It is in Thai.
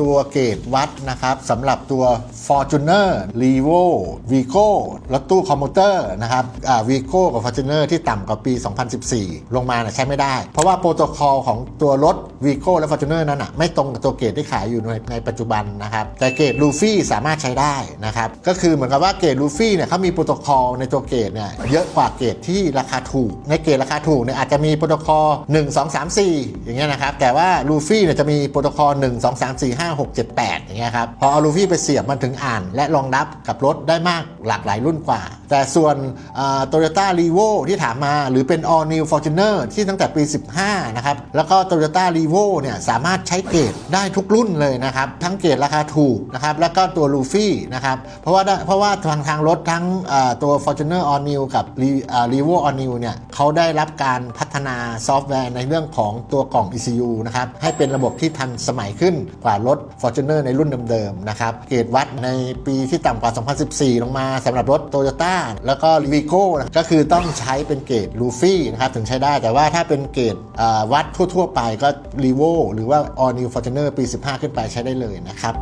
ตัวเกรดวัดนะครับสำหรับตัว Fortuner r e v o Vigo รถตู้คอมมูเตอร์นะครับ Vigo กับ Fortuner ที่ต่ำกว่าปี 2014 ลงมานะใช้ไม่ได้ เพราะว่าโปรโตคอลของตัวรถ Vigo และ Fortuner นั้นนะไม่ตรงกับตัวเกรดที่ขายอยู่ในในปัจจุบันนะครับ แต่เกรด Luffy สามารถใช้ได้นะครับ ก็คือเหมือนกับว่าเกรด Luffy เนี่ยเขามีโปรโตคอลในตัวเกรดเนี่ยเยอะกว่าเกรดที่ราคาถูก ในเกรดราคาถูกเนี่ยอาจจะมีโปรโตคอล1 2 3 4 อย่างเงี้ยนะครับแต่ว่า Luffy เนี่ยจะมีโปรโตคอล1 2 3 4 5 6 7 8อย่างเงี้ยครับพอเอา Luffy ไปเสียบมันถึงอ่าน และรองรับกับรถได้มากหลากหลายรุ่นกว่า แต่ส่วนโตโยต้ารีโวที่ถามมา หรือเป็น All New Fortuner ที่ตั้งแต่ปี 15 นะครับ แล้วก็ Toyota r e v o เนี่ยสามารถใช้เกรดได้ทุกรุ่นเลยนะครับ ทั้งเกรดราคาถูกนะครับ แล้วก็ตัว Luffy นะครับ เพราะว่าเพราะว่าทางทางรถทั้งเอ่อตัว Fortuner All New กับ r e v o All New เนี่ยเขาได้รับการพัฒฒนาซอฟต์แวร์ในเรื่องของตัวกล่อง ECU นะครับให้เป็นระบบที่ทันสมัยขึ้นกว่ารถ Fortuner ในรุ่นเดิมๆนะครับเกรดวัดในปีที่ต่ำกว่า 2014 ลงมาสำหรับรถ Toyota แล้วก็ Vigo นะก็คือต้องใช้เป็นเกรด Luffy นะครับถึงใช้ได้แต่ว่าถ้าเป็นเกรดวัดทั่วๆไปก็ r e v o หรือว่า All New Fortuner ปี 15 ขึ้นไปใช้ได้เลยนะครับ